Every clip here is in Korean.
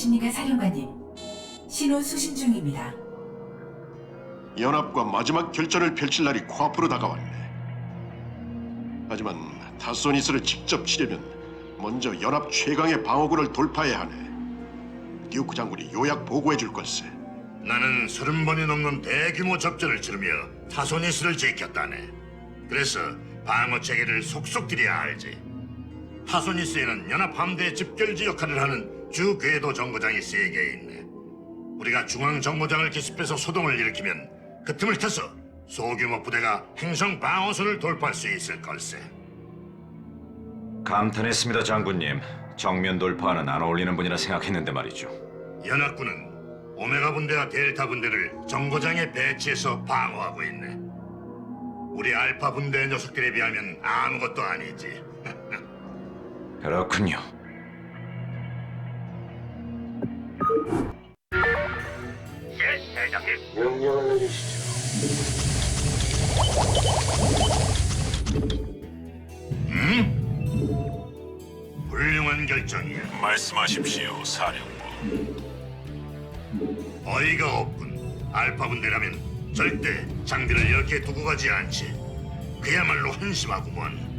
안녕하십니까 사령관님. 신호 수신 중입니다. 연합과 마지막 결전을 펼칠 날이 코앞으로 다가왔네. 하지만 타소니스를 직접 치려면 먼저 연합 최강의 방어구를 돌파해야 하네. 듀크 장군이 요약 보고해 줄 걸세. 나는 서른 번이 넘는 대규모 접전을 치르며 타소니스를 지켰다네. 그래서 방어 체계를 속속 들여야 알지. 타소니스에는 연합 함대 집결지 역할을 하는 주 궤도 정거장이 세 개 있네. 우리가 중앙 정거장을 기습해서 소동을 일으키면 그 틈을 타서 소규모 부대가 행성 방어선을 돌파할 수 있을 걸세. 감탄했습니다, 장군님. 정면 돌파는 안 어울리는 분이라 생각했는데 말이죠. 연합군은 오메가 분대와 델타 분대를 정거장에 배치해서 방어하고 있네. 우리 알파 분대 녀석들에 비하면 아무것도 아니지. 그렇군요. 예. 훌륭한 결정이야. 말씀하십시오, 사령부. 어이가 없군. 알파 분대라면 절대 장비를 이렇게 두고 가지 않지. 그야말로 한심하구먼.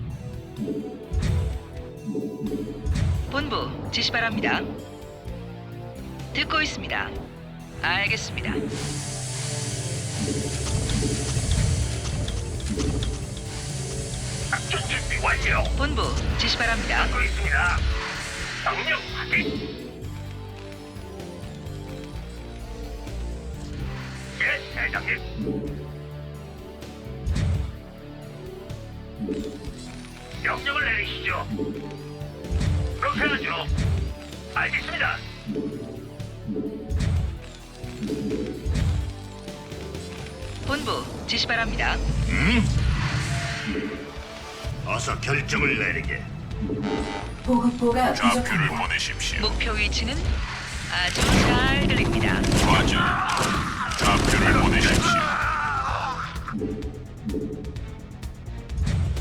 본부 지시 바랍니다. 듣고 있습니다. 알겠습니다. 작전 준비 완료. 본부 지시 바랍니다. 듣고 있습니다. 명령 확인. 예, 대장님. 명령을 내리시죠. 그렇게 하죠. 알겠습니다. 본부 지시 바랍니다. 어서 결정을 내리게. 보급고가 좌표를 부족합니다. 보내십시오. 목표 위치는 아주 잘 들립니다. 과제. 좌표를 보내십시오.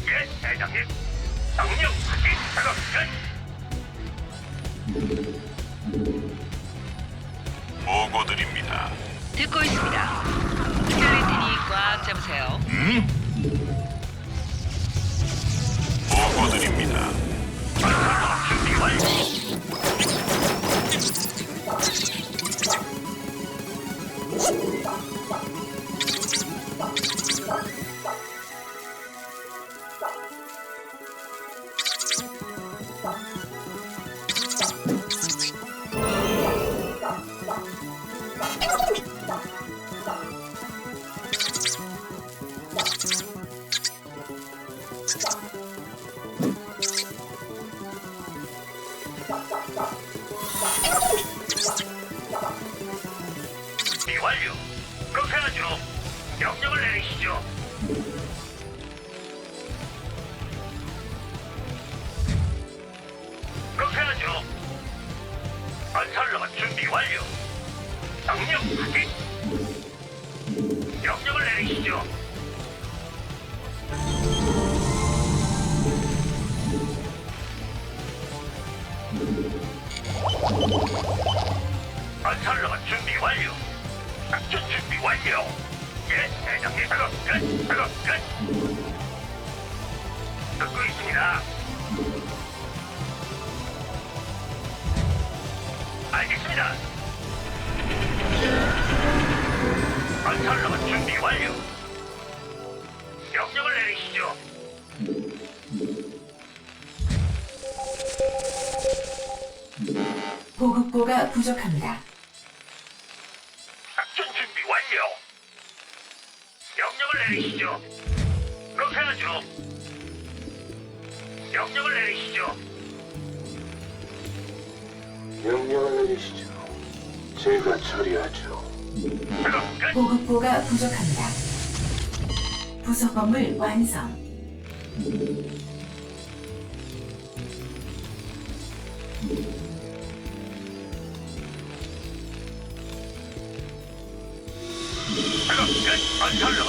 예, 대장님. 명령 확인. 작업 끝. 듣고 있습니다. 스켈레톤이 꽉 잡으세요. 보 명령을 내리시죠. 건설로만 준비 완료. 작전 준비 완료. 예, 대장님 작업 끝. 작업 끝. 듣고 있습니다. 알겠습니다. 건설로만 준비 완료. 명령을 내리시죠. 보급고가 부족합니다. 작전 준비 완료. 명령을 내리시죠. 그렇게 하죠. 명령을 내리시죠. 명령을 내리시죠. 제가 처리하죠. 보급고가 부족합니다. 부속 건물 완성. 작업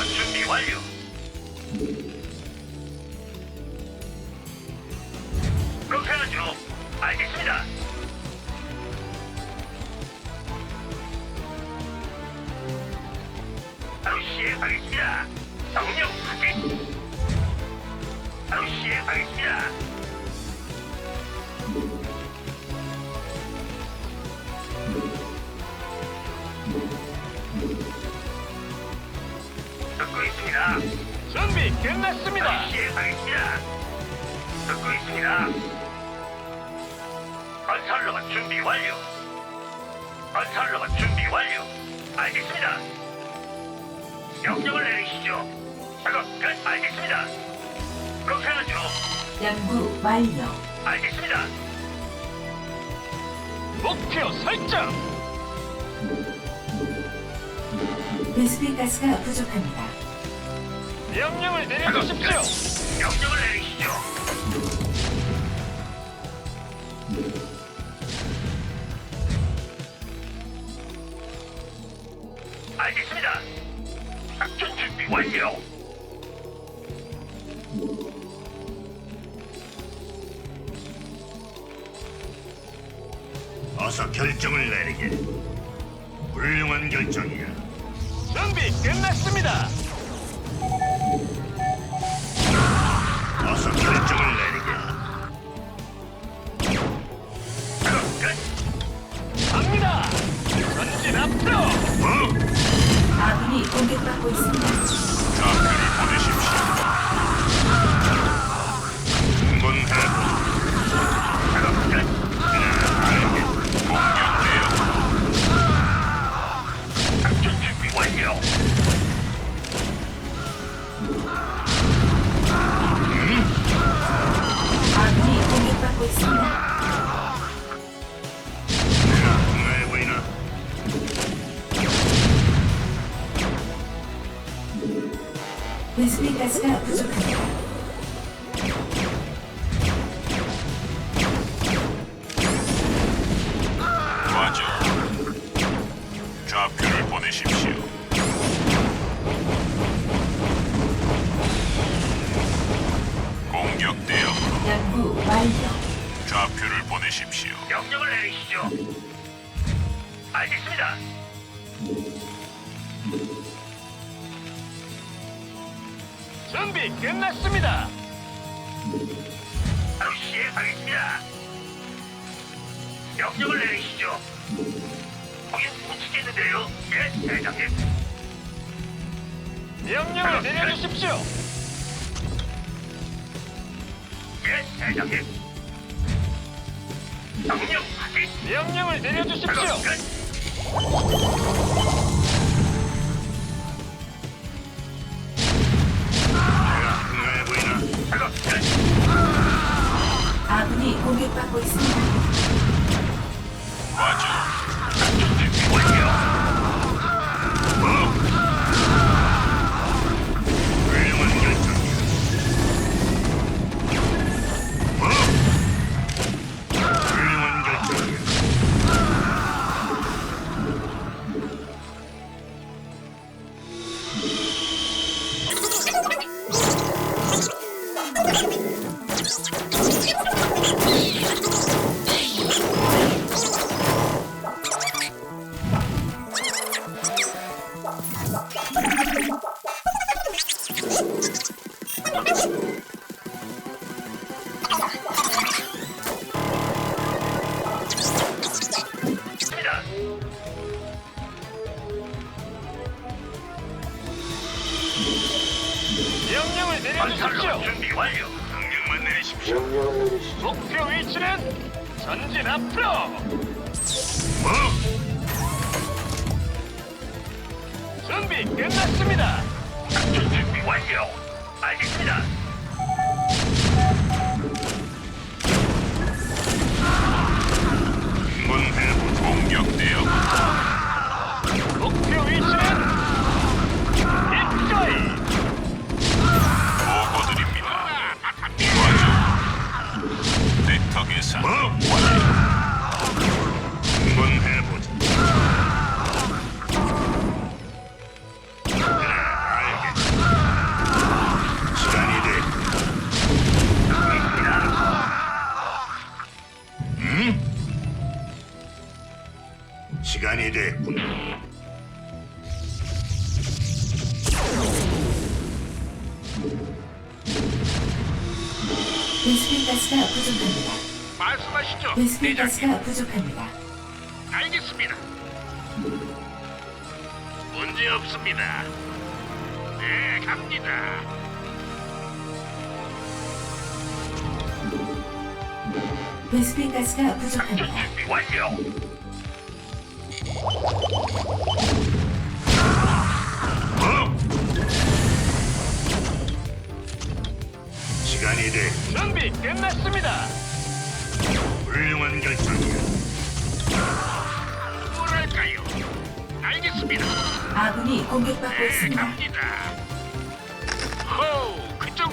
준비 끝났습니다. 시행하겠습니다. 듣고 있습니다. 건설로가 준비 완료. 건설로가 준비 완료. 알겠습니다. 명령을 내리시죠. 작업 끝. 알겠습니다. 그렇게 하죠. 연구 완료. 알겠습니다. 목표 설정. 베스핀 가스가 부족합니다. 명령을 내려주십시오. 명령을 내리시죠. 알겠습니다. 작전 준비 완료. 어서 결정을 내리게. 훌륭한 결정이야. 준비 끝났습니다. 준비 끝났습니다. 바로 시행하겠습니다. 명령을 내리시죠. 거긴 못 치겠는데요. 예, 대장님. 명령을 내려주십시오. 예, 대장님. 명령 확인. 명령을 내려주십시오. 끝. 아군이 공격받고 있습니다. 준비 완료. 전진 앞으로. 뭐? 준비 끝났습니다. 준비 완료. 알겠습니다. 한번 해보자. 공격 대응. 대사. 뭐? 한번 해보자. 시간이 돼. 응? 음? 시간이 됐군. 배수빈 가스가 부족합니다. 말씀하시죠. 베스핀. 가스가 부족합니다. 알겠습니다. 문제 없습니다. 네, 갑니다. 베스핀 가스가 부족합니다. 준비 완료. 시간이 돼 준비 끝났습니다. 훌륭한 결정이야. 뭐랄까요? 알겠습니다. 아군이 공격받고 네, 있습니다. 갑니다. 호, 그쪽.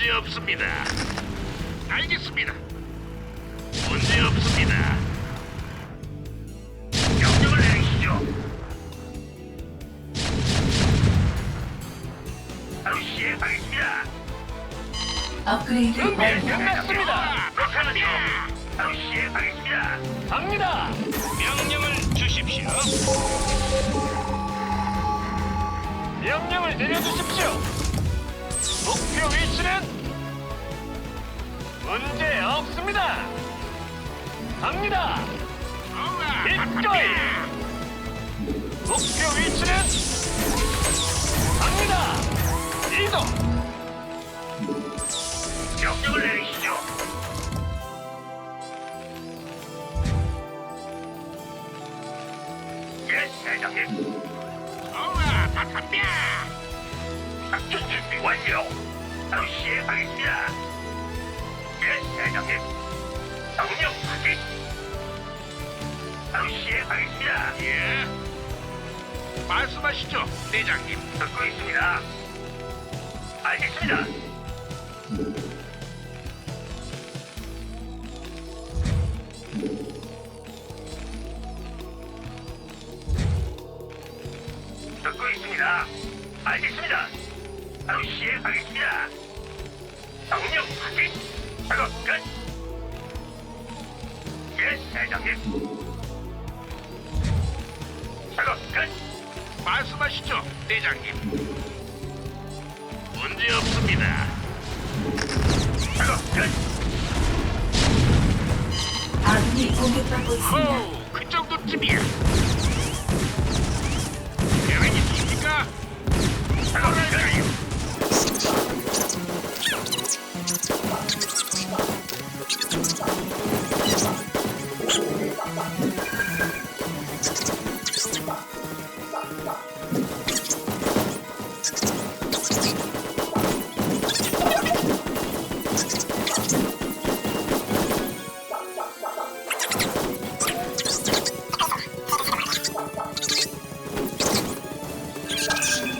문제 없습니다. 알겠습니다. 문제 없습니다. 명령을 내리시죠. 바로 시행하겠습니다. 업그레이드 준비 완료. 끝났습니다. 그렇다면요. 바로 시행하겠습니다. 갑니다. 명령을 주십시오. 명령을 내려주십시오. 목표 위치는 문제 없습니다. 갑니다. 기꺼이. 목표 위치는 갑니다. 이동. 명령을 내리시죠. 예, 대장님. 좋아, 다 탑니다. 작전 준비 완료. 바로 시행하겠습니다. 예, 대장님. 명령 확인. 바로 시행하겠습니다. 예. 말씀하시죠, 대장님. 듣고 있습니다. 알겠습니다. 대장님. 문제 없습니다. 작업 끝. 아군이 공격받고 있습니다. 호, 그 정도쯤이야. 계획 있습니까? 작업 끝. 吓死。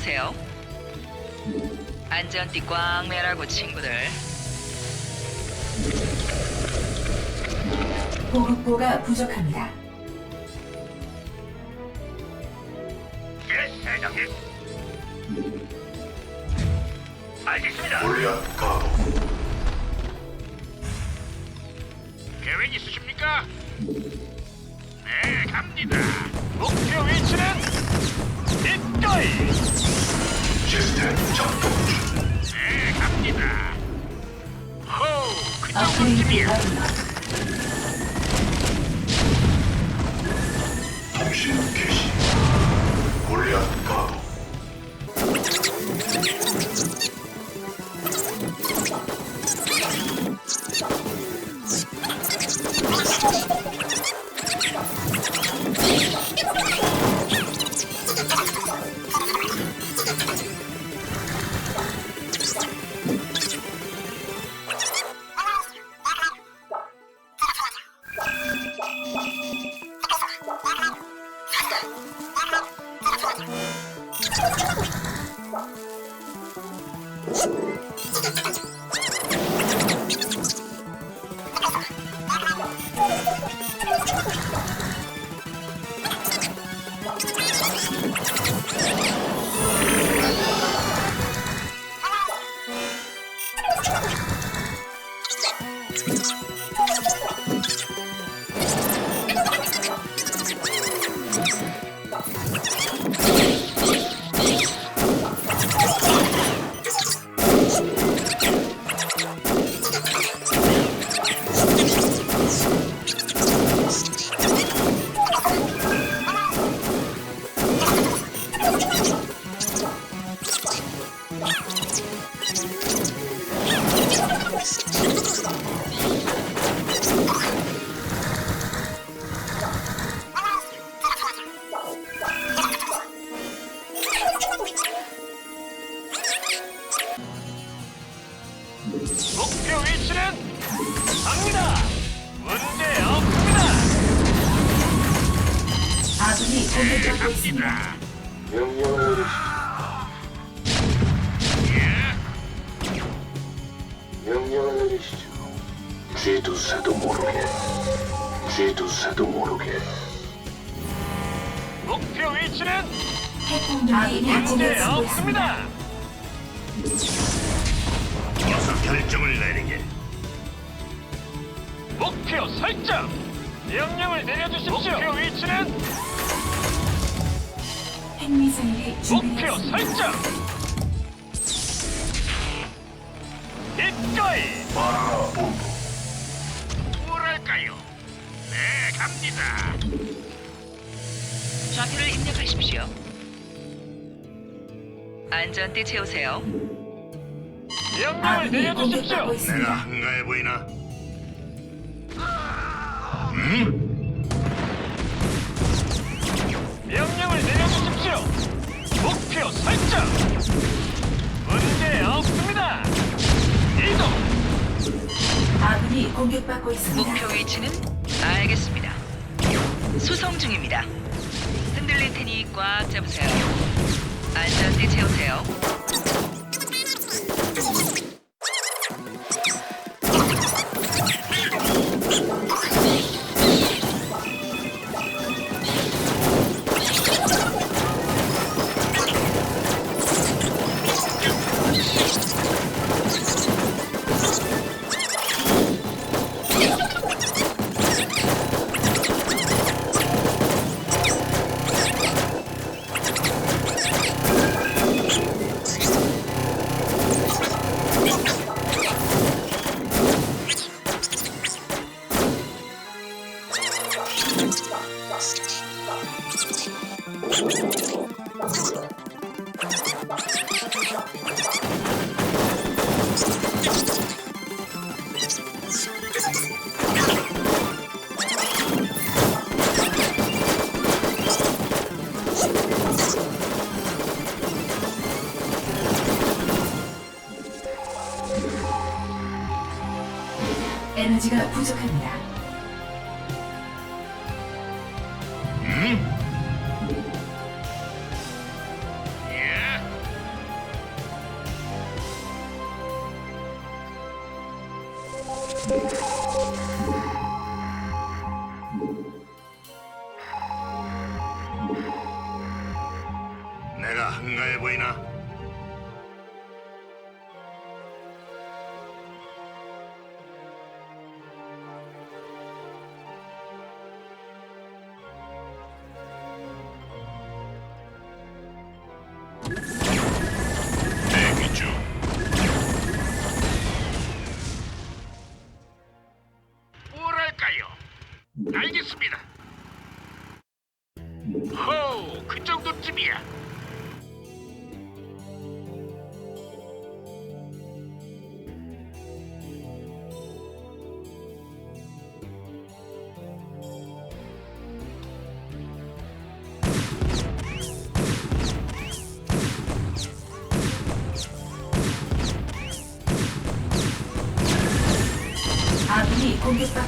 채우세요. 안전띠 꽝 매라고 친구들. 보급고가 부족합니다. 진입이 당신은 계시 골리앗 가도 있습니다. 명령을 내리시죠. 예. 명령을 내리시죠. 쥐두새도 모르게. 쥐두새도 모르게. 목표 위치는 핵공격이 문제. 없습니다. 어서 결정을 내리게. 목표 설정. 명령을 내려주십시오. 목표 위치는 핵미사일이 목표 준비되었습니다. 설정. 기꺼이. 뭐랄까요? 네, 갑니다. 좌표를 입력하십시오. 안전띠 채우세요. 명령을 아군이 내려주십시오. 공격받고 내가 있습니다. 한가해 보이나? 명 문제 없습니다. 이동. 아군이 공격받고 있습니다. 목표 위치는 알겠습니다. 수송 중입니다. 흔들릴 테니 꽉 잡으세요. 안전띠 채우세요.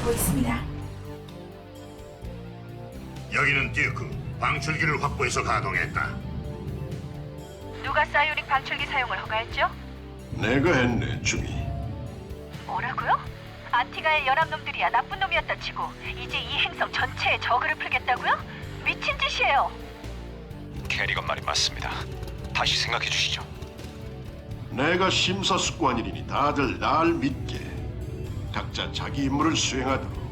공격받고 있습니다. 여기는 듀크. 방출기를 확보해서 가동했다. 누가 사이오닉 방출기 사용을 허가했죠? 내가 했네, 주미. 뭐라고요? 안티가의 연합놈들이야 나쁜 놈이었다 치고 이제 이 행성 전체에 저그를 풀겠다고요? 미친 짓이에요. 캐리건 말이 맞습니다. 다시 생각해 주시죠. 내가 심사숙고한 일이니 다들 날 믿게. 각자 자기 임무를 수행하도록.